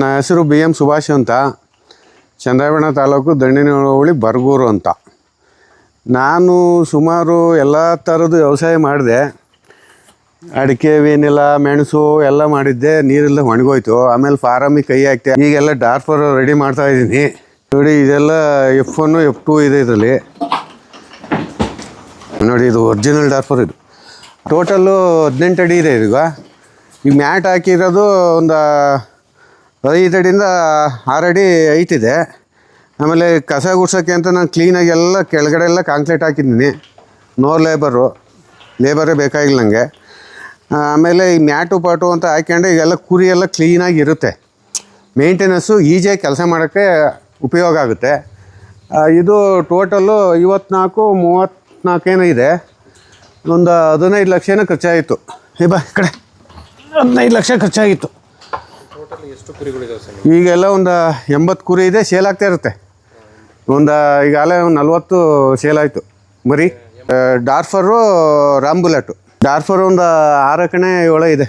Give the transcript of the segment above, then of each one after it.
ನನ್ನ ಹೆಸರು B M Subhash ಅಂತ. ಚಂದ್ರಾಯಣ ತಾಲೂಕು ದಂಡಿನಹಳ್ಳಿ ಬರಗೂರು ಅಂತ. ನಾನು ಸುಮಾರು ಎಲ್ಲ ಥರದ್ದು ವ್ಯವಸಾಯ ಮಾಡಿದೆ. ಅಡಿಕೆ ವೇನಿಲ್ಲ ಮೆಣಸು ಎಲ್ಲ ಮಾಡಿದ್ದೆ. ನೀರೆಲ್ಲ ಒಣಗೋಯ್ತು. ಆಮೇಲೆ ಫಾರಮಿಗೆ ಕೈ ಹಾಕ್ತೆ ಈಗೆಲ್ಲ ಡಾರ್ಫರ್ ರೆಡಿ ಮಾಡ್ತಾ ಇದ್ದೀನಿ. ನೋಡಿ, ಇದೆಲ್ಲ ಎಫ್ ಒನ್ನು ಎಫ್ ಟು ಇದೆ ಇದರಲ್ಲಿ. ನೋಡಿ, ಇದು ಒರಿಜಿನಲ್ ಡಾರ್ಫರ್ ಇದು. ಟೋಟಲ್ಲು ಹದಿನೆಂಟು ಅಡಿ ಇದೆ ಈಗ ಈಗ ಮ್ಯಾಟ್ ಹಾಕಿರೋದು ಒಂದು ಐದು ಅಡಿಯಿಂದ ಆರು ಅಡಿ ಐತಿದೆ. ಆಮೇಲೆ ಕಸ ಗುಡ್ಸೋಕ್ಕೆ ಅಂತ ನಾನು ಕ್ಲೀನಾಗಿ ಎಲ್ಲ ಕೆಳಗಡೆ ಎಲ್ಲ ಕಾಂಕ್ರೀಟ್ ಹಾಕಿದ್ದೀನಿ. ನೋ ಲೇಬರು ಲೇಬರೇ ಬೇಕಾಗಿಲ್ಲ ನನಗೆ ಆಮೇಲೆ ಈ ಮ್ಯಾಟು ಪಾಟು ಅಂತ ಹಾಕ್ಯಂಡು ಈಗೆಲ್ಲ ಕುರಿ ಎಲ್ಲ ಕ್ಲೀನಾಗಿ ಇರುತ್ತೆ. ಮೇಂಟೆನೆನ್ಸು ಈಜಿಯಾಗಿ ಕೆಲಸ ಮಾಡೋಕ್ಕೆ ಉಪಯೋಗ ಆಗುತ್ತೆ. ಇದು ಟೋಟಲ್ಲು ಐವತ್ನಾಲ್ಕು ಮೂವತ್ತ್ನಾಲ್ಕೇನೋ ಇದೆ. ಒಂದು ಹದಿನೈದು ಲಕ್ಷ ಖರ್ಚಾಯಿತು. ಈಗ ಬಾ ಈ ಕಡೆ. ಹದಿನೈದು ಲಕ್ಷ ಖರ್ಚಾಗಿತ್ತು ಈಗೆಲ್ಲ ಒಂದು ಎಂಬತ್ತು ಕುರಿ ಇದೆ, ಸೇಲ್ ಆಗ್ತಾ ಇರುತ್ತೆ. ಒಂದು ಈಗಾಗಲೇ ಒಂದು ನಲ್ವತ್ತು ಸೇಲ್ ಆಯಿತು. ಮರಿ ಡಾರ್ಫರು ರಾಮ್ ಬುಲೆಟು ಡಾರ್ಫರ್ ಒಂದು ಆರು ಕಣೆ ಏಳು ಇದೆ.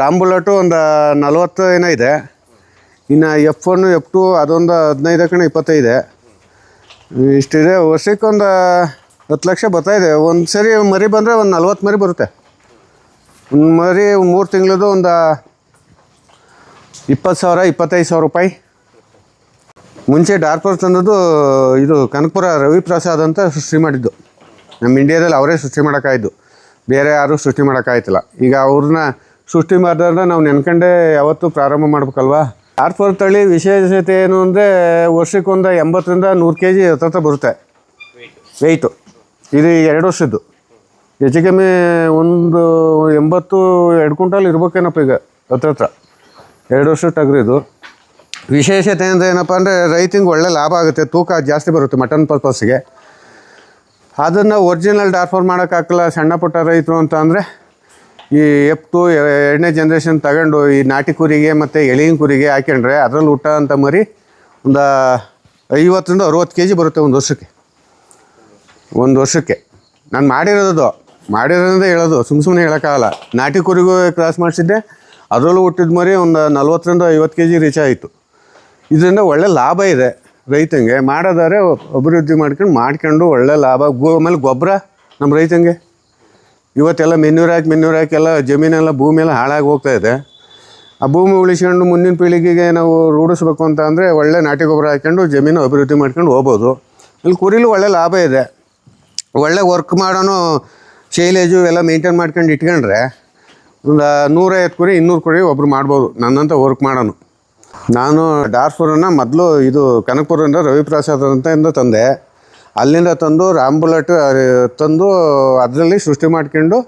ರಾಮ್ ಬುಲೆಟು ಒಂದು ನಲ್ವತ್ತು ಏನೋ ಇದೆ. ಇನ್ನು ಎಫ್ ಒನ್, ಎಫ್ ಟು ಅದೊಂದು ಹದಿನೈದು ಕಣೆ ಇಪ್ಪತ್ತೈದೆ ಇಷ್ಟಿದೆ ವರ್ಷಕ್ಕೆ ಒಂದು ಹತ್ತು ಲಕ್ಷ ಬರ್ತಾಯಿದೆ ಒಂದು ಸರಿ ಮರಿ ಬಂದರೆ ಒಂದು ನಲ್ವತ್ತು ಮರಿ ಬರುತ್ತೆ. ಮರಿ ಮೂರು ತಿಂಗಳದು ಒಂದು ಇಪ್ಪತ್ತು ಸಾವಿರ, ಇಪ್ಪತ್ತೈದು ಸಾವಿರ ರೂಪಾಯಿ. ಮುಂಚೆ ಡಾರ್ಪರ್ ತಂದದ್ದು ಇದು ಕನಕಪುರ ರವಿ ಪ್ರಸಾದ್ ಅಂತ ಸೃಷ್ಟಿ ಮಾಡಿದ್ದು. ನಮ್ಮ ಇಂಡಿಯಾದಲ್ಲಿ ಅವರೇ ಸೃಷ್ಟಿ ಮಾಡೋಕ್ಕಾಯ್ದು ಬೇರೆ ಯಾರೂ ಸೃಷ್ಟಿ ಮಾಡೋಕ್ಕಾಯ್ತಿಲ್ಲ. ಈಗ ಅವ್ರನ್ನ ಸೃಷ್ಟಿ ಮಾಡಿದ್ರೆ ನಾವು ನೆನ್ಕೊಂಡೇ ಯಾವತ್ತೂ ಪ್ರಾರಂಭ ಮಾಡ್ಬೇಕಲ್ವಾ? ಡಾರ್ಪರ್ ತಳಿ ವಿಶೇಷತೆ ಏನು ಅಂದರೆ ವರ್ಷಕ್ಕೊಂದು ಎಂಬತ್ತರಿಂದ ನೂರು ಕೆ ಜಿ ಹತ್ತತ್ರ ಬರುತ್ತೆ. ವೆಯ್ಟು ಇದು ಎರಡು ವರ್ಷದ್ದು. ಹೆಚ್ಚು ಕಮ್ಮಿ ಒಂದು ಎಂಬತ್ತು ಎರಡು ಕ್ವಿಂಟಲ್ ಇರ್ಬೇಕೇನಪ್ಪ ಈಗ ಹತ್ರ ಹತ್ರ. ಎರಡು ವರ್ಷ ತಗ್ರಿದು ವಿಶೇಷತೆ ಅಂದರೆ ಏನಪ್ಪ ಅಂದರೆ ರೈತಿಂಗೆ ಒಳ್ಳೆ ಲಾಭ ಆಗುತ್ತೆ, ತೂಕ ಜಾಸ್ತಿ ಬರುತ್ತೆ ಮಟನ್ ಪರ್ಪಸ್ಗೆ ಅದನ್ನು ಒರಿಜಿನಲ್ ಡಾರ್ಫರ್ ಮಾಡೋಕ್ಕಾಗಲ್ಲ ಸಣ್ಣ ಪುಟ್ಟ ರೈತರು ಅಂತ ಅಂದರೆ ಈ ಎಫ್ ಟು ಎರಡನೇ ಜನ್ರೇಷನ್ ತಗೊಂಡು ಈ ನಾಟಿ ಕುರಿಗೆ ಮತ್ತು ಎಳಿನ ಕುರಿಗೆ ಹಾಕ್ಯಂಡ್ರೆ ಅದರಲ್ಲಿ ಊಟ ಅಂತ ಮರಿ ಒಂದು ಐವತ್ತರಿಂದ ಅರುವತ್ತು ಕೆ ಜಿ ಬರುತ್ತೆ ಒಂದು ವರ್ಷಕ್ಕೆ. ಒಂದು ವರ್ಷಕ್ಕೆ. ನಾನು ಮಾಡಿರೋದು ಮಾಡಿರೋದ್ರಿಂದ ಹೇಳೋದು ಸುಮ್ಮ ಸುಮ್ಮನೆ ಹೇಳೋಕ್ಕಾಗಲ್ಲ. ನಾಟಿ ಕುರಿಗೂ ಕ್ರಾಸ್ ಮಾಡಿಸಿದ್ದೆ, ಅದರಲ್ಲೂ ಹುಟ್ಟಿದ ಮರಿ ಒಂದು ನಲ್ವತ್ತರಿಂದ ಐವತ್ತು ಕೆ ಜಿ ರೀಚ್ ಆಯಿತು. ಇದರಿಂದ ಒಳ್ಳೆ ಲಾಭ ಇದೆ ರೈತಂಗೆ. ಮಾಡೋದಾದ್ರೆ ಅಭಿವೃದ್ಧಿ ಮಾಡ್ಕೊಂಡು ಮಾಡ್ಕೊಂಡು ಒಳ್ಳೆ ಲಾಭ. ಗೋ, ಆಮೇಲೆ ಗೊಬ್ಬರ ನಮ್ಮ ರೈತಂಗೆ. ಇವತ್ತೆಲ್ಲ ಮೆನ್ಯೂರ್ ಹಾಕಿ ಮೆನ್ಯೂರ್ ಹಾಕಿ ಎಲ್ಲ ಜಮೀನೆಲ್ಲ ಭೂಮಿ ಎಲ್ಲ ಹಾಳಾಗಿ ಹೋಗ್ತಾ ಇದೆ. ಆ ಭೂಮಿ ಉಳಿಸ್ಕೊಂಡು ಮುಂದಿನ ಪೀಳಿಗೆಗೆ ನಾವು ರೂಢಿಸ್ಬೇಕು ಅಂತ ಅಂದರೆ ಒಳ್ಳೆ ನಾಟಿ ಗೊಬ್ಬರ ಹಾಕ್ಕೊಂಡು ಜಮೀನು ಅಭಿವೃದ್ಧಿ ಮಾಡ್ಕೊಂಡು ಹೋಗ್ಬೋದು. ಇಲ್ಲಿ ಕುರಿಲೂ ಒಳ್ಳೆ ಲಾಭ ಇದೆ. ಒಳ್ಳೆ ವರ್ಕ್ ಮಾಡೋನು ಶೈಲೇಜು ಎಲ್ಲ ಮೇಂಟೈನ್ ಮಾಡ್ಕೊಂಡು ಇಟ್ಕೊಂಡ್ರೆ ಒಂದು ನೂರೈವತ್ತು ಕುರಿ ಇನ್ನೂರು ಕುರಿ ಒಬ್ರು ಮಾಡ್ಬೋದು. ನನ್ನಂತ ವರ್ಕ್ ಮಾಡೋನು. ನಾನು ಡಾರ್ಫೋರನ್ನು ಮೊದಲು ಇದು ಕನಕಪುರದಿಂದ ರವಿಪ್ರಸಾದ್ ಅಂತ ತಂದೆ. ಅಲ್ಲಿಂದ ತಂದು ರಾಮ್ ಬುಲೆಟ್ ತಂದು ಅದರಲ್ಲಿ ಸೃಷ್ಟಿ ಮಾಡ್ಕೊಂಡು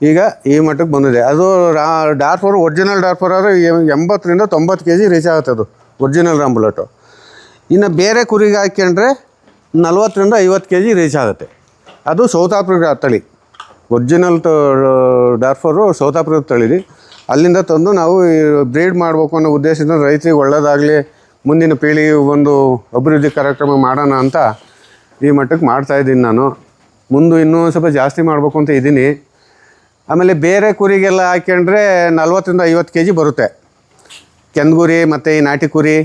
ಈಗ ಈ ಮಟ್ಟಕ್ಕೆ ಬಂದಿದೆ. ಅದು ರಾ ಡಾರ್ಫೋರ್ ಒರಿಜಿನಲ್ ಡಾರ್ಫರ್ ಆದರೆ ಎಂಬತ್ತರಿಂದ ತೊಂಬತ್ತು ಕೆ ಜಿ ರೀಚ್ ಆಗುತ್ತೆ ಅದು ಒರಿಜಿನಲ್ ರಾಮ್ ಬುಲೆಟು ಇನ್ನು ಬೇರೆ ಕುರಿಗೆ ಹಾಕ್ಕೊಂಡ್ರೆ ನಲ್ವತ್ತರಿಂದ ಐವತ್ತು ಕೆ ಜಿ ರೀಚ್ ಆಗುತ್ತೆ. ಅದು ಸೌತ್ ಆಫ್ರಿಕಾ ತಳಿ ಒರಿಜಿನಲ್ ಡಾರ್ಫರು ಸೌತ್ ಆಫ್ರಿಕಾ ತಳಿರಿ. ಅಲ್ಲಿಂದ ತಂದು ನಾವು ಬ್ರೀಡ್ ಮಾಡಬೇಕು ಅನ್ನೋ ಉದ್ದೇಶದಿಂದ ರೈತರಿಗೆ ಒಳ್ಳೆಯದಾಗಲಿ ಮುಂದಿನ ಪೀಳಿಗೆ ಒಂದು ಅಭಿವೃದ್ಧಿ ಕಾರ್ಯಕ್ರಮ ಮಾಡೋಣ ಅಂತ ಈ ಮಟ್ಟಕ್ಕೆ ಮಾಡ್ತಾಯಿದ್ದೀನಿ ನಾನು. ಮುಂದೆ ಇನ್ನೂ ಸ್ವಲ್ಪ ಜಾಸ್ತಿ ಮಾಡಬೇಕು ಅಂತ ಇದ್ದೀನಿ. ಆಮೇಲೆ ಬೇರೆ ಕುರಿಗೆಲ್ಲ ಹಾಕ್ಯಂಡ್ರೆ ನಲ್ವತ್ತರಿಂದ ಐವತ್ತು ಕೆ ಜಿ ಬರುತ್ತೆ. ಕೆಂದಗುರಿ ಮತ್ತು ಈ ನಾಟಿ ಕುರಿ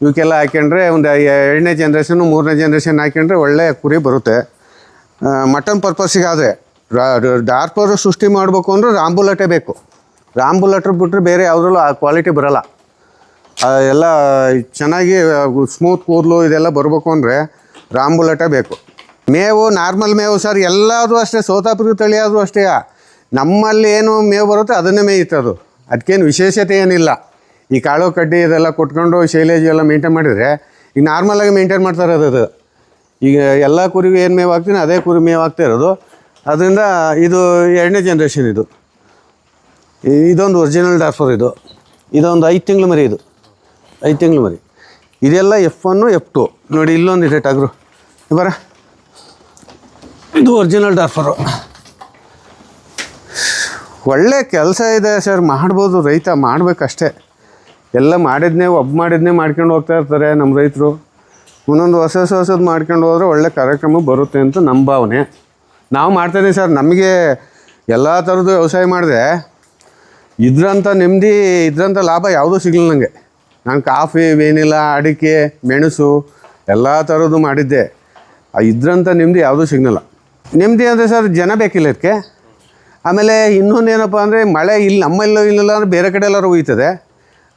ಇವಕ್ಕೆಲ್ಲ ಹಾಕ್ಯಂಡ್ರೆ ಒಂದು ಎರಡನೇ ಜನ್ರೇಷನು ಮೂರನೇ ಜನ್ರೇಷನ್ ಹಾಕ್ಯಂಡ್ರೆ ಒಳ್ಳೆಯ ಕುರಿ ಬರುತ್ತೆ. ಮಟನ್ ಪರ್ಪಸ್ಸಿಗಾದರೆ ಡಾರ್ಪರ್ ಸೃಷ್ಟಿ ಮಾಡಬೇಕು ಅಂದರೆ ರಾಂಬುಲಟೇ ಬೇಕು. ರಾಂಬುಲಟ್ರ್ ಬಿಟ್ಟರೆ ಬೇರೆ ಯಾವುದ್ರಲ್ಲೂ ಆ ಕ್ವಾಲಿಟಿ ಬರೋಲ್ಲ. ಎಲ್ಲ ಚೆನ್ನಾಗಿ ಸ್ಮೂತ್ ಕೂದಲು ಇದೆಲ್ಲ ಬರಬೇಕು ಅಂದರೆ ರಾಂಬುಲಟೇ ಬೇಕು. ಮೇವು, ನಾರ್ಮಲ್ ಮೇವು ಸರ್, ಎಲ್ಲಾದರೂ ಅಷ್ಟೇ, ಸೋತಾಪುರಿ ತಳಿ ಅಷ್ಟೇ. ನಮ್ಮಲ್ಲಿ ಏನು ಮೇವು ಬರುತ್ತೆ ಅದನ್ನೇ ಮೇಯುತ್ತೆ ಅದು ಅದಕ್ಕೇನು ವಿಶೇಷತೆ ಏನಿಲ್ಲ. ಈ ಕಾಳು ಕಡ್ಡಿ ಇದೆಲ್ಲ ಕೊಟ್ಕೊಂಡು ಶೈಲೇಜ್ ಎಲ್ಲ ಮೇಂಟೈನ್ ಮಾಡಿದರೆ, ಈಗ ನಾರ್ಮಲಾಗಿ ಮೇಂಟೈನ್ ಮಾಡ್ತಾರೆ ಅದು. ಈಗ ಎಲ್ಲ ಕುರಿಗೂ ಏನು ಮೇವು ಹಾಕ್ತೀನಿ, ಅದೇ ಕುರಿ ಮೇವು ಹಾಕ್ತಾ ಇರೋದು. ಅದರಿಂದ ಇದು ಎರಡನೇ ಜನ್ರೇಷನ್ ಇದು. ಇದೊಂದು ಒರಿಜಿನಲ್ ಡಾರ್ಫರ್ ಇದು. ಇದೊಂದು ಐದು ತಿಂಗಳು ಮರಿ ಇದು. ಐದು ತಿಂಗಳು ಮರಿ. ಇದೆಲ್ಲ ಎಫ್ ಒನ್ನು ಎಫ್ ಟು ನೋಡಿ, ಇಲ್ಲೊಂದು ಇದೆ ಟಗ್ರು ಬರ. ಇದು ಒರಿಜಿನಲ್ ಡಾರ್ಫರು ಒಳ್ಳೆ ಕೆಲಸ ಇದೆ ಸರ್ ಮಾಡ್ಬೋದು, ರೈತ ಮಾಡಬೇಕಷ್ಟೇ. ಎಲ್ಲ ಮಾಡಿದ್ನೇ ಒಬ್ಬ ಮಾಡಿದ್ನೇ ಮಾಡ್ಕೊಂಡು ಹೋಗ್ತಾ ಇರ್ತಾರೆ ನಮ್ಮ ರೈತರು. ಒಂದೊಂದು ಹೊಸ ಹೊಸ ಹೊಸದು ಮಾಡ್ಕೊಂಡು ಹೋದರೆ ಒಳ್ಳೆ ಕಾರ್ಯಕ್ರಮ ಬರುತ್ತೆ ಅಂತ ನಮ್ಮ ಭಾವನೆ. ನಾವು ಮಾಡ್ತಾಯಿದ್ದೀವಿ ಸರ್. ನಮಗೆ ಎಲ್ಲ ಥರದ್ದು ವ್ಯವಸಾಯ ಮಾಡಿದೆ. ಇದ್ರಂಥ ನೆಮ್ಮದಿ ಇದ್ರಂಥ ಲಾಭ ಯಾವುದೂ ಸಿಗಲಿಲ್ಲ ನನಗೆ ನಾನು ಕಾಫಿ ಏನಿಲ್ಲ ಅಡಿಕೆ, ಮೆಣಸು ಎಲ್ಲ ಥರದ್ದು ಮಾಡಿದ್ದೆ. ಇದ್ರಂಥ ನೆಮ್ಮದಿ ಯಾವುದೂ ಸಿಗ್ನಲ್ಲ ನೆಮ್ಮದಿ ಅಂದರೆ ಸರ್ ಜನ ಬೇಕಿಲ್ಲ ಇದಕ್ಕೆ ಆಮೇಲೆ ಇನ್ನೊಂದು ಏನಪ್ಪ ಅಂದರೆ ಮಳೆ ಇಲ್ಲಿ ನಮ್ಮಲ್ಲೂ ಇಲ್ಲ ಅಂದರೆ ಬೇರೆ ಕಡೆ ಎಲ್ಲರೂ ಹೋಯ್ತದೆ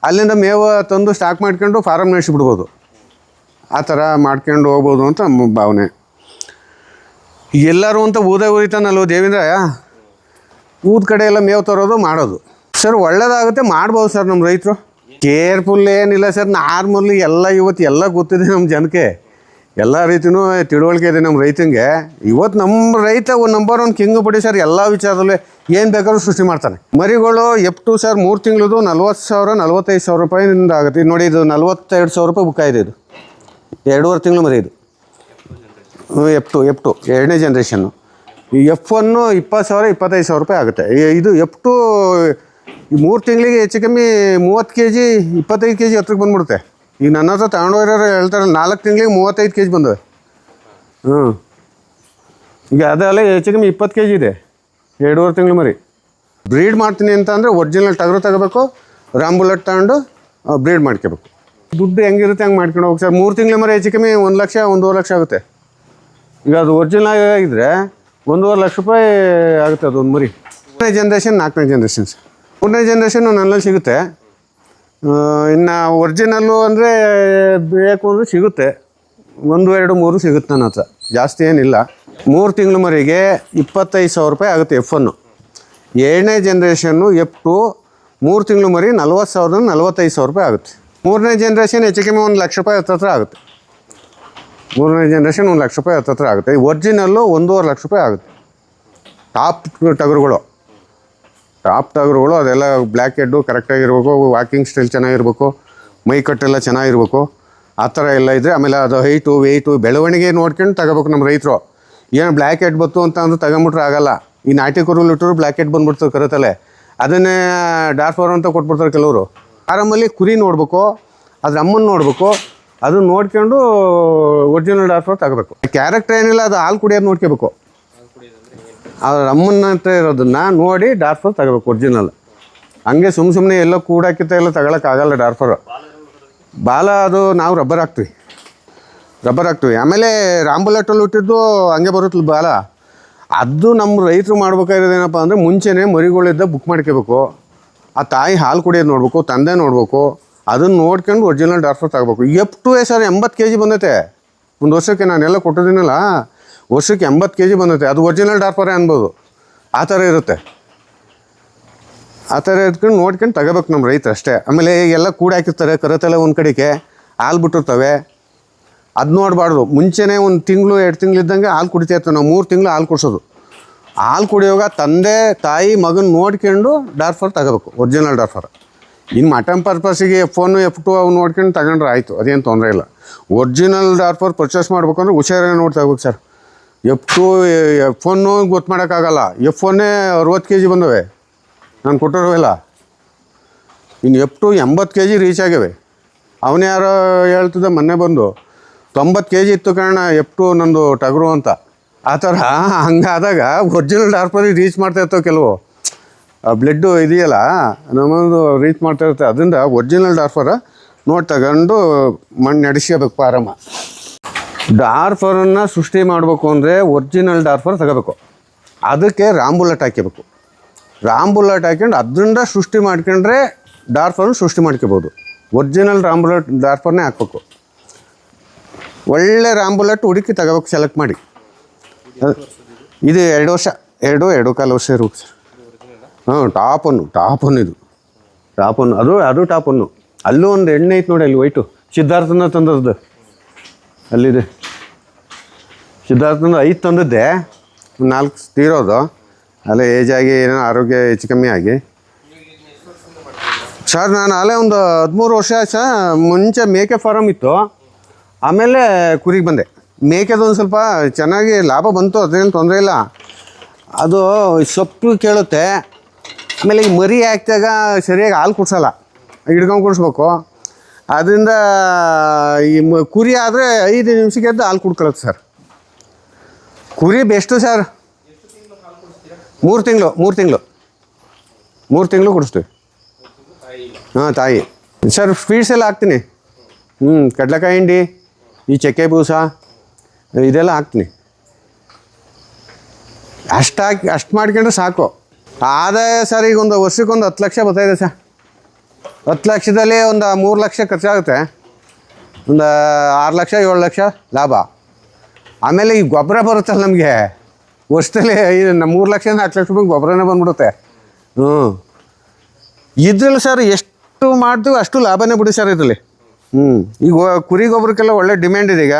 ಅಲ್ಲಿಂದ ಮೇವು ತಂದು ಸ್ಟಾಕ್ ಮಾಡ್ಕೊಂಡು ಫಾರಮ್ ನಡೆಸಿಬಿಡ್ಬೋದು ಆ ಥರ ಮಾಡ್ಕೊಂಡು ಹೋಗ್ಬೋದು ಅಂತ ನಮ್ಮ ಭಾವನೆ. ಎಲ್ಲರೂ ಅಂತ ಊದೇ ಉರಿತಾನಲ್ವ ದೇವೇಂದ್ರ ಊದ ಕಡೆ ಎಲ್ಲ ಮೇವು ತರೋದು ಮಾಡೋದು. ಸರ್, ಒಳ್ಳೇದಾಗುತ್ತೆ, ಮಾಡ್ಬೋದು ಸರ್ ನಮ್ಮ ರೈತರು. ಕೇರ್ಫುಲ್ ಏನಿಲ್ಲ ಸರ್, ನಾರ್ಮಲಿ ಎಲ್ಲ ಇವತ್ತು ಎಲ್ಲ ಗೊತ್ತಿದೆ ನಮ್ಮ ಜನಕ್ಕೆ. ಎಲ್ಲ ರೀತಿಯೂ ತಿಳುವಳಿಕೆ ಇದೆ ನಮ್ಮ ರೈತಂಗೆ. ಇವತ್ತು ನಮ್ಮ ರೈತ ಒಂದು ನಂಬರ್ ಒನ್ ಕಿಂಗ್ ಪಡಿ ಸರ್, ಎಲ್ಲ ವಿಚಾರದಲ್ಲೇ ಏನು ಬೇಕಾದ್ರೂ ಸೃಷ್ಟಿ ಮಾಡ್ತಾನೆ. ಮರಿಗಳು ಎಪ್ಟು ಸರ್, ಮೂರು ತಿಂಗಳದು ನಲ್ವತ್ತು ಸಾವಿರ, ನಲ್ವತ್ತೈದು ಸಾವಿರ ರೂಪಾಯಿಂದ ಆಗುತ್ತೆ. ನೋಡಿ, ಇದು ನಲ್ವತ್ತೆರಡು ಸಾವಿರ ರೂಪಾಯಿ ಬುಕ್ಕಾಯಿದೆ ಇದು. ಎರಡೂವರೆ ತಿಂಗಳು ಮರಿ ಇದು ಎಫ್ ಟು ಎಫ್ ಟು ಎರಡನೇ ಜನ್ರೇಷನ್ನು ಈ ಎಫ್ ಒನ್ನು ಇಪ್ಪತ್ತು ಸಾವಿರ, ಇಪ್ಪತ್ತೈದು ಸಾವಿರ ರೂಪಾಯಿ ಆಗುತ್ತೆ. ಇದು ಎಫ್ ಟು ಮೂರು ತಿಂಗಳಿಗೆ ಹೆಚ್ಚು ಕಮ್ಮಿ ಮೂವತ್ತು ಕೆ ಜಿ ಇಪ್ಪತ್ತೈದು ಕೆ ಜಿ ಹತ್ರಕ್ಕೆ ಬಂದ್ಬಿಡುತ್ತೆ. ಈಗ ನನ್ನ ಹತ್ರ ತಗೊಂಡೋಗಿರೋರು ಹೇಳ್ತಾರೆ, ನಾಲ್ಕು ತಿಂಗಳಿಗೆ ಮೂವತ್ತೈದು ಕೆ ಜಿ ಬಂದವೆ. ಹ್ಞೂ ಈಗ ಅದೆಲ್ಲ ಹೆಚ್ಚು ಕಮ್ಮಿ ಇಪ್ಪತ್ತು ಕೆ ಜಿ ಇದೆ. ಎರಡೂವರೆ ತಿಂಗಳು ಮರಿ. ಬ್ರೀಡ್ ಮಾಡ್ತೀನಿ ಅಂತ ಅಂದರೆ ಒರಿಜಿನಲ್ ಟಗರು ತಗೋಬೇಕು, ರಾಮ್ ಬುಲೆಟ್ ತಗೊಂಡು ಬ್ರೀಡ್ ಮಾಡ್ಕೋಬೇಕು. ದುಡ್ಡು ಹೆಂಗಿರುತ್ತೆ ಹಂಗೆ ಮಾಡ್ಕೊಂಡು ಹೋಗಿ ಸರ್, ಮೂರು ತಿಂಗಳ ಮರಿ ಹೆಚ್ಚು ಕಮ್ಮಿ ಒಂದು ಲಕ್ಷ, ಒಂದೂವರೆ ಲಕ್ಷ ಆಗುತ್ತೆ. ಈಗ ಅದು ಒರಿಜಿನಲ್ ಆಗಿದ್ರೆ ಒಂದೂವರೆ ಲಕ್ಷ ರೂಪಾಯಿ ಆಗುತ್ತೆ ಅದು ಒಂದು ಮರಿ. ಮೂರನೇ ಜನ್ರೇಷನ್ ನಾಲ್ಕನೇ ಜನ್ರೇಷನ್ ಮೂರನೇ ಜನ್ರೇಷನ್ ನನ್ನಲ್ಲಿ ಸಿಗುತ್ತೆ. ಇನ್ನು ಒರಿಜಿನಲ್ಲು ಅಂದರೆ ಬೇಕು ಅಂದರೆ ಸಿಗುತ್ತೆ. ಒಂದು, ಎರಡು, ಮೂರು ಸಿಗುತ್ತೆ ನನ್ನ ಹತ್ರ. ಜಾಸ್ತಿ ಏನಿಲ್ಲ. ಮೂರು ತಿಂಗಳ ಮರಿಗೆ ಇಪ್ಪತ್ತೈದು ಸಾವಿರ ರೂಪಾಯಿ ಆಗುತ್ತೆ ಎಫ್ ಒನ್ನು ಏಳನೇ ಜನ್ರೇಷನ್ನು ಎಫ್ ಟು ಮೂರು ತಿಂಗಳು ಮರಿ ನಲ್ವತ್ತು ಸಾವಿರದ ನಲ್ವತ್ತೈದು ಸಾವಿರ ರೂಪಾಯಿ ಆಗುತ್ತೆ. ಮೂರನೇ ಜನ್ರೇಷನ್ ಹೆಚ್ಚು ಕಮ್ಮಿ ಒಂದು ಲಕ್ಷ ರೂಪಾಯಿ ಹತ್ರ ಆಗುತ್ತೆ. ಮೂರನೇ ಜನ್ರೇಷನ್ ಒಂದು ಲಕ್ಷ ರೂಪಾಯಿ ಹತ್ತತ್ರ ಆಗುತ್ತೆ. ಒರಿಜಿನಲ್ಲು ಒಂದೂವರೆ ಲಕ್ಷ ರೂಪಾಯಿ ಆಗುತ್ತೆ. ಟಾಪ್ ಟಗರುಗಳು. ಟಾಪ್ ಟಗರುಗಳು, ಅದೆಲ್ಲ ಬ್ಲ್ಯಾಕ್ ಹೆಡ್ಡು ಕರೆಕ್ಟಾಗಿರ್ಬೇಕು ವಾಕಿಂಗ್ ಸ್ಟೈಲ್ ಚೆನ್ನಾಗಿರ್ಬೇಕು, ಮೈ ಕಟ್ಟೆಲ್ಲ ಚೆನ್ನಾಗಿರ್ಬೇಕು. ಆ ಥರ ಎಲ್ಲ ಇದ್ದರೆ ಆಮೇಲೆ ಅದು ಹೈಟು ವೆಯ್ಟು ಬೆಳವಣಿಗೆ ನೋಡ್ಕೊಂಡು ತಗೋಬೇಕು ನಮ್ಮ ರೈತರು. ಏನು ಬ್ಲ್ಯಾಕ್ ಹೆಡ್ ಬತ್ತು ಅಂತ ಅಂದ್ರೆ ತಗೊಂಬಿಟ್ರೆ ಆಗಲ್ಲ. ಈ ನಾಟಿ ಕುರುಲ್ ಇಟ್ಟರು ಬ್ಲ್ಯಾಕ್ ಹೆಡ್ ಬಂದ್ಬಿಡ್ತಾರೆ ಕರೆತಲೆ. ಅದನ್ನೇ, ಡಾರ್ಫೋರ್ ಅಂತ ಕೊಟ್ಬಿಡ್ತಾರೆ ಕೆಲವರು. ಆರಾಮಲ್ಲಿ ಕುರಿ ನೋಡಬೇಕು ಅದ್ರ ಅಮ್ಮನ ನೋಡಬೇಕು. ಅದನ್ನ ನೋಡ್ಕೊಂಡು ಒರಿಜಿನಲ್ ಡಾರ್ಕ್ ತಗಬೇಕು. ಕ್ಯಾರೆಕ್ಟರ್ ಏನಿಲ್ಲ, ಅದು ಹಾಲು ಕುಡಿಯೋದು ನೋಡ್ಕೋಬೇಕು. ಅವ್ರ ಅಮ್ಮನ ಹತ್ರ ಇರೋದನ್ನ ನೋಡಿ ಡಾರ್ಫರ್ ತಗೋಬೇಕು ಒರಿಜಿನಲ್ ಹಂಗೆ ಸುಮ್ಮ ಸುಮ್ಮನೆ ಎಲ್ಲ ಕೂಡಾಕಿತ್ತ ಎಲ್ಲ ತಗೊಳಕ್ಕಾಗಲ್ಲ ಡಾರ್ಫರ್ ಬಾಲ ಅದು ನಾವು ರಬ್ಬರ್ ಹಾಕ್ತೀವಿ. ರಬ್ಬರ್ ಹಾಕ್ತೀವಿ. ಆಮೇಲೆ ರಾಂಬುಲೆಟಲ್ಲಿ ಹುಟ್ಟಿದ್ದು ಹಂಗೆ ಬರುತ್ತಲ್ಲ ಬಾಲ. ಅದು ನಮ್ಮ ರೈತರು ಮಾಡ್ಬೇಕಾಗಿರೋದೇನಪ್ಪ ಅಂದರೆ ಮುಂಚೆನೇ ಮರಿಗಳಿದ್ದ ಬುಕ್ ಮಾಡ್ಕೋಬೇಕು. ಆ ತಾಯಿ ಹಾಲು ಕುಡಿಯೋದು ನೋಡ್ಬೇಕು, ತಂದೆ ನೋಡ್ಬೇಕು. ಅದನ್ನು ನೋಡ್ಕೊಂಡು ಒರಿಜಿನಲ್ ಡಾರ್ಫರ್ ತಗೋಬೇಕು. ಎಪ್ ಟು ಎ ಸರ್ ಎಂಬತ್ತು ಕೆ ಜಿ ಬಂದೈತೆ. ಒಂದು ವರ್ಷಕ್ಕೆ ನಾನೆಲ್ಲ ಕೊಟ್ಟಿದ್ದೀನಲ್ಲ, ವರ್ಷಕ್ಕೆ ಎಂಬತ್ತು ಕೆ ಜಿ ಬಂದೈತೆ. ಅದು ಒರಿಜಿನಲ್ ಡಾರ್ಫರೇ ಅನ್ಬೋದು. ಆ ಥರ ಇರುತ್ತೆ. ಆ ಥರ ಇದ್ಕೊಂಡು ನೋಡ್ಕೊಂಡು ತಗೋಬೇಕು ನಮ್ಮ ರೈತರು ಅಷ್ಟೇ. ಆಮೇಲೆ ಎಲ್ಲ ಕೂಡ ಹಾಕಿರ್ತಾರೆ, ಕರತೆಲ್ಲ ಒಂದು ಕಡೆಗೆ ಹಾಲು ಬಿಟ್ಟಿರ್ತವೆ. ಅದು ನೋಡಬಾರ್ದು. ಮುಂಚೆನೇ ಒಂದು ತಿಂಗಳು, ಎರಡು ತಿಂಗಳು ಇದ್ದಂಗೆ ಹಾಲು ಕುಡಿತಾ ಇರ್ತೇವೆ ನಾವು ಮೂರು ತಿಂಗಳು ಹಾಲು ಕುಡಿಸೋದು. ಹಾಲು ಕುಡಿಯುವಾಗ ತಂದೆ, ತಾಯಿ, ಮಗನ ನೋಡ್ಕೊಂಡು ಡಾರ್ಫರ್ ತಗೋಬೇಕು. ಒರಿಜಿನಲ್ ಡಾರ್ಫರ್ ಇನ್ನು ಮಟನ್ ಪರ್ಪಸ್ಸಿಗೆ ಎಫ್ ಒನ್ ಎಫ್ ಟು ಅವು ನೋಡ್ಕೊಂಡು ತಗೊಂಡ್ರೆ ಆಯಿತು, ಅದೇನು ತೊಂದರೆ ಇಲ್ಲ. ಒರಿಜಿನಲ್ ಡಾರ್ಫರ್ ಪರ್ಚೇಸ್ ಮಾಡ್ಬೇಕಂದ್ರೆ ಹುಷಾರಾಗಿ ನೋಡ್ತಾ ತಗೋಬೇಕು sir. F two F one ಗೊತ್ತು ಮಾಡೋಕ್ಕಾಗಲ್ಲ. ಎಫ್ ಒನ್ನೇ ಅರುವತ್ತು ಕೆ ಜಿ ಬಂದವೆ. ನಾನು ಕೊಟ್ಟಿರೋವೆಲ್ಲ ಇನ್ನು ಎಫ್ ಟು ಎಂಬತ್ತು ಕೆ ಜಿ ರೀಚ್ ಆಗಿವೆ. ಅವನೇ ಯಾರೋ ಹೇಳ್ತಿದ್ದೆ ಮೊನ್ನೆ ಬಂದು, ತೊಂಬತ್ತು ಕೆ ಜಿ ಇತ್ತು ಕಾರಣ ಎಫ್ ಟು ನಂದು ಟಗರು ಅಂತ. ಆ ಥರ ಹಂಗಾದಾಗ ಒರಿಜಿನಲ್ ಡಾರ್ಪರಿಗೆ ರೀಚ್ ಮಾಡ್ತಾ ಇರ್ತವೆ ಕೆಲವು. ಬ್ಲಡ್ಡು ಇದೆಯಲ್ಲ, ನಮ್ಮದು ರೀಚ್ ಮಾಡ್ತಾ ಇರುತ್ತೆ. ಅದರಿಂದ ಒರಿಜಿನಲ್ ಡಾರ್ಫರ ನೋಡಿ ತಗೊಂಡು ಮಣ್ಣು ನಡೆಸ್ಕೋಬೇಕು ಪಾರಮ್ಮ ಡಾರ್ಫರನ್ನು ಸೃಷ್ಟಿ ಮಾಡಬೇಕು ಅಂದರೆ ಒರಿಜಿನಲ್ ಡಾರ್ಫರ್ ತಗೋಬೇಕು. ಅದಕ್ಕೆ ರಾಂಬುಲೆಟ್ ಹಾಕಬೇಕು. ರಾಂಬುಲಟ್ ಹಾಕ್ಕೊಂಡು ಅದರಿಂದ ಸೃಷ್ಟಿ ಮಾಡ್ಕೊಂಡ್ರೆ ಡಾರ್ಫರ್ನ ಸೃಷ್ಟಿ ಮಾಡ್ಕೋಬೋದು. ಒರಿಜಿನಲ್ ರಾಂಬುಲಟ್ ಡಾರ್ಫರ್ನೇ ಹಾಕ್ಬೇಕು. ಒಳ್ಳೆ ರಾಂಬುಲಟ್ ಹುಡುಕಿ ತಗೋಬೇಕು ಸೆಲೆಕ್ಟ್ ಮಾಡಿ. ಇದು ಎರಡು ವರ್ಷ, ಎರಡು ಎರಡು ಕಾಲು ವರ್ಷ ಇರ್ಬೇಕು ಸರ್. ಹಾಂ ಟಾಪ್ ಒನ್ನು ಟಾಪ್ ಒನ್ ಇದು. ಟಾಪ್ ಒನ್ ಅದು ಅದು ಟಾಪ್ ಒನ್ನು ಅಲ್ಲೂ ಒಂದು ಎಣ್ಣೆ ಐತೆ ನೋಡಿ ಅಲ್ಲಿ ವೈಟು ಸಿದ್ಧಾರ್ಥನ ತಂದದ್ದು. ಅಲ್ಲಿದೆ. ಸಿದ್ಧಾರ್ಥನ ಐದು ತಂದದ್ದೆ. ನಾಲ್ಕು ತೀರೋದು ಅಲ್ಲೇ ಏಜ್ ಆಗಿ ಏನೋ ಆರೋಗ್ಯ ಹೆಚ್ಚು ಕಮ್ಮಿ ಆಗಿ. ಸರ್ ನಾನು ಅಲ್ಲೇ ಒಂದು ಹದಿಮೂರು ವರ್ಷ ಸಹ ಮುಂಚೆ ಮೇಕೆ ಫಾರಮ್ ಇತ್ತು. ಆಮೇಲೆ ಕುರಿಗೆ ಬಂದೆ. ಮೇಕೆದು ಒಂದು ಸ್ವಲ್ಪ ಚೆನ್ನಾಗಿ ಲಾಭ ಬಂತು ಅದೇನು ತೊಂದರೆ ಇಲ್ಲ. ಅದು ಸೊಪ್ಪು ಕೇಳುತ್ತೆ. ಆಮೇಲೆ ಈ ಮರಿ ಹಾಕಿದಾಗ ಸರಿಯಾಗಿ ಹಾಲು ಕುಡ್ಸಲ್ಲ, ಹಿಡ್ಕೊಂಡು ಕುಡಿಸ್ಬೇಕು. ಅದರಿಂದ ಈ ಕುರಿ ಆದರೆ ಐದು ನಿಮಿಷಕ್ಕೆ ಎದ್ದು ಹಾಲು ಕುಡ್ಕೊಳತ್ತೆ ಸರ್. ಕುರಿ ಬೆಸ್ಟು ಸರ್. ಮೂರು ತಿಂಗಳು ಮೂರು ತಿಂಗಳು. ಮೂರು ತಿಂಗಳು ಕುಡಿಸ್ತೀವಿ. ಹಾಂ, ತಾಯಿ. ಸರ್ ಸ್ವೀಟ್ಸ್ ಎಲ್ಲ ಹಾಕ್ತೀನಿ. ಹ್ಞೂ ಕಡಲೆಕಾಯಿ ಹಿಂಡಿ, ಈ ಚಕ್ಕೆ ಬೂಸ, ಇದೆಲ್ಲ ಹಾಕ್ತೀನಿ. ಅಷ್ಟು ಹಾಕಿ ಅಷ್ಟು ಮಾಡ್ಕೊಂಡ್ರೆ ಸಾಕು. ಆದಾಯ ಸರ್, ಈಗ ಒಂದು ವರ್ಷಕ್ಕೊಂದು ಹತ್ತು ಲಕ್ಷ ಬರ್ತಾಯಿದೆ ಸರ್. ಹತ್ತು ಲಕ್ಷದಲ್ಲಿ ಒಂದು ಮೂರು ಲಕ್ಷ ಖರ್ಚಾಗುತ್ತೆ. ಒಂದು ಆರು ಲಕ್ಷ, ಏಳು ಲಕ್ಷ ಲಾಭ. ಆಮೇಲೆ ಈ ಗೊಬ್ಬರ ಬರುತ್ತಲ್ಲ ನಮಗೆ. ವರ್ಷದಲ್ಲಿ ನಮ್ಮ ಮೂರು ಲಕ್ಷ ಹತ್ತು ಲಕ್ಷ ರೂಪಾಯಿ ಗೊಬ್ಬರನೇ ಬಂದ್ಬಿಡುತ್ತೆ. ಹ್ಞೂ ಇದ್ರಲ್ಲಿ ಸರ್, ಎಷ್ಟು ಮಾಡ್ತೀವಿ ಅಷ್ಟು ಲಾಭನೇ ಬಿಡಿ ಸರ್ ಇದರಲ್ಲಿ. ಹ್ಞೂ ಈಗ ಕುರಿ ಗೊಬ್ಬರಕ್ಕೆಲ್ಲ ಒಳ್ಳೆ ಡಿಮ್ಯಾಂಡ್ ಇದೆ ಈಗ.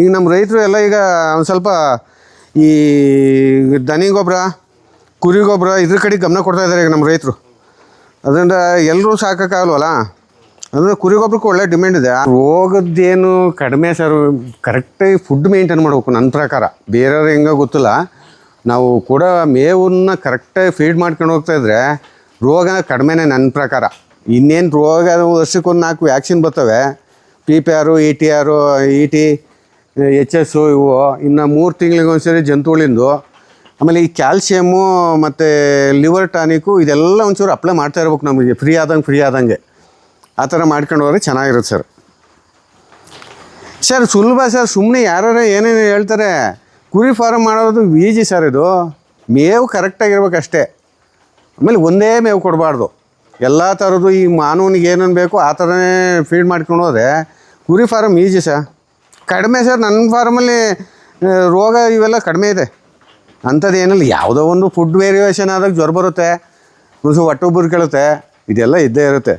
ಈಗ ನಮ್ಮ ರೈತರು ಎಲ್ಲ ಈಗ ಒಂದು ಸ್ವಲ್ಪ ಈ ದನಿ ಗೊಬ್ಬರ ಕುರಿ ಗೊಬ್ಬರ ಇದ್ರ ಕಡೆ ಗಮನ ಕೊಡ್ತಾ ಇದ್ದಾರೆ ಈಗ ನಮ್ಮ ರೈತರು. ಅದರಿಂದ ಎಲ್ಲರೂ ಸಾಕೋಕ್ಕಾಗಲ್ವಲ್ಲ? ಅಂದರೆ ಕುರಿ ಗೊಬ್ಬರಕ್ಕೆ ಒಳ್ಳೆ ಡಿಮ್ಯಾಂಡ್ ಇದೆ. ರೋಗದ್ದೇನು ಕಡಿಮೆ ಸರ್ ಕರೆಕ್ಟಾಗಿ ಫುಡ್ ಮೇಂಟೈನ್ ಮಾಡಬೇಕು ನನ್ನ ಪ್ರಕಾರ. ಬೇರೆಯವ್ರು ಹೆಂಗೋ ಗೊತ್ತಿಲ್ಲ. ನಾವು ಕೂಡ ಮೇವನ್ನ ಕರೆಕ್ಟಾಗಿ ಫೀಡ್ ಮಾಡ್ಕೊಂಡು ಹೋಗ್ತಾ ಇದ್ರೆ ರೋಗ ಕಡಿಮೆನೇ ನನ್ನ ಪ್ರಕಾರ. ಇನ್ನೇನು ರೋಗ ವರ್ಷಕ್ಕೊಂದು ನಾಲ್ಕು ವ್ಯಾಕ್ಸಿನ್ ಬರ್ತವೆ. P P R E T R E T H S ಇವು. ಇನ್ನು ಮೂರು ತಿಂಗಳಿಗೊಂದ್ಸರಿ ಜಂತುಗಳಿಂದು ಆಮೇಲೆ ಈ ಕ್ಯಾಲ್ಸಿಯಮ್ಮು ಮತ್ತು ಲಿವರ್ ಟಾನಿಕು ಇದೆಲ್ಲ ಒಂಚೂರು ಅಪ್ಲೈ ಮಾಡ್ತಾ ಇರ್ಬೇಕು ನಮಗೆ. ಫ್ರೀ ಆದಂಗೆ ಫ್ರೀ ಆದಂಗೆ. ಆ ಥರ ಮಾಡ್ಕೊಂಡು ಹೋದ್ರೆ ಚೆನ್ನಾಗಿರುತ್ತೆ ಸರ್. ಸರ್, ಸುಲಭ ಸರ್. ಸುಮ್ಮನೆ ಯಾರು ಏನೇನು ಹೇಳ್ತಾರೆ? ಕುರಿ ಫಾರ್ಮ್ ಮಾಡೋದು ಈಜಿ ಸರ್ ಇದು. ಮೇವು ಕರೆಕ್ಟಾಗಿರ್ಬೇಕಷ್ಟೇ ಆಮೇಲೆ ಒಂದೇ ಮೇವು ಕೊಡಬಾರ್ದು. ಎಲ್ಲ ಥರದ್ದು ಈ ಮಾನವನಿಗೆ ಏನೇನು ಬೇಕೋ ಆ ಥರನೇ ಫೀಡ್ ಮಾಡ್ಕೊಂಡು ಹೋದರೆ ಕುರಿ ಫಾರಮ್ ಈಜಿ ಸರ್. ಕಡಿಮೆ ಸರ್. ನನ್ನ ಫಾರ್ಮಲ್ಲಿ ರೋಗ ಇವೆಲ್ಲ ಕಡಿಮೆ ಇದೆ. ಅಂಥದ್ದು ಏನಿಲ್ಲ, ಯಾವುದೋ ಒಂದು ಫುಡ್ ವೇರಿಯೇಷನ್ ಆದಾಗ ಜ್ವರ ಬರುತ್ತೆ ಒಟ್ಟು ಹೊಟ್ಟೆ ಕೇಳುತ್ತೆ, ಇದೆಲ್ಲ ಇದ್ದೇ ಇರುತ್ತೆ.